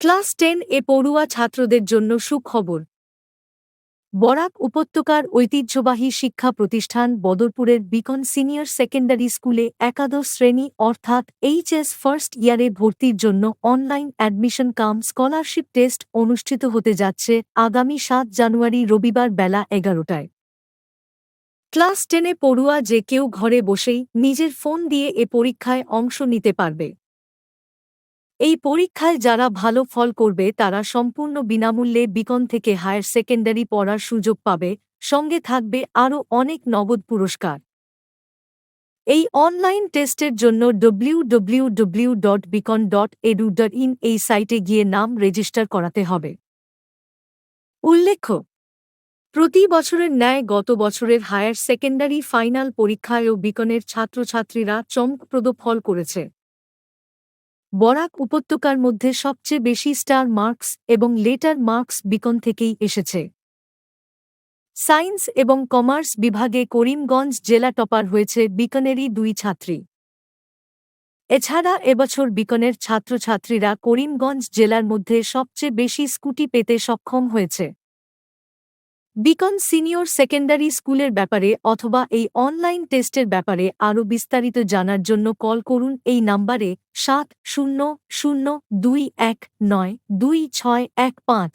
Class ten এ পড়ুয়া ছাত্রদের জন্য সুখবর। বরাক উপত্যকার ঐতিহ্যবাহী শিক্ষা প্রতিষ্ঠান বদরপুরের বিকন সিনিয়র সেকেন্ডারি স্কুলে একাদশ শ্রেণি অর্থাৎ এইচএস ফার্স্ট ইয়ারে ভর্তির জন্য online admission cum scholarship test অনুষ্ঠিত হতে যাচ্ছে আগামী সাত জানুয়ারি রবিবার বেলা এগারোটায়। ক্লাস টেনে পড়ুয়া যে কেউ ঘরে বসেই নিজের ফোন দিয়ে এ পরীক্ষায় অংশ নিতে পারবে। এই পরীক্ষায় যারা ভালো ফল করবে, তারা সম্পূর্ণ বিনামূল্যে বিকন থেকে হায়ার সেকেন্ডারি পড়ার সুযোগ পাবে। সঙ্গে থাকবে আরও অনেক নগদ পুরস্কার। এই অনলাইন টেস্টের জন্য W dot Beacon dot dot in এই সাইটে গিয়ে নাম রেজিস্টার করাতে হবে। উল্লেখ্য, প্রতি বছরের ন্যায় গত বছরের হায়ার সেকেন্ডারি ফাইনাল পরীক্ষায়ও বিকনের ছাত্রছাত্রীরা চমকপ্রদ ফল করেছে। বরাক উপত্যকার মধ্যে সবচেয়ে বেশি স্টার মার্কস এবং লেটার মার্কস বিকন থেকেই এসেছে। সায়েন্স এবং কমার্স বিভাগে করিমগঞ্জ জেলা টপার হয়েছে বিকনেরই দুই ছাত্রী। এছাড়া এবছর বিকনের ছাত্রছাত্রীরা করিমগঞ্জ জেলার মধ্যে সবচেয়ে বেশি স্কুটি পেতে সক্ষম হয়েছে। বিকন সিনিয়র সেকেন্ডারি স্কুলের ব্যাপারে অথবা এই অনলাইন টেস্টের ব্যাপারে আরও বিস্তারিত জানার জন্য কল করুন এই নাম্বারে সাত শূন্য শূন্য দুই এক নয় দুই ছয় এক পাঁচ।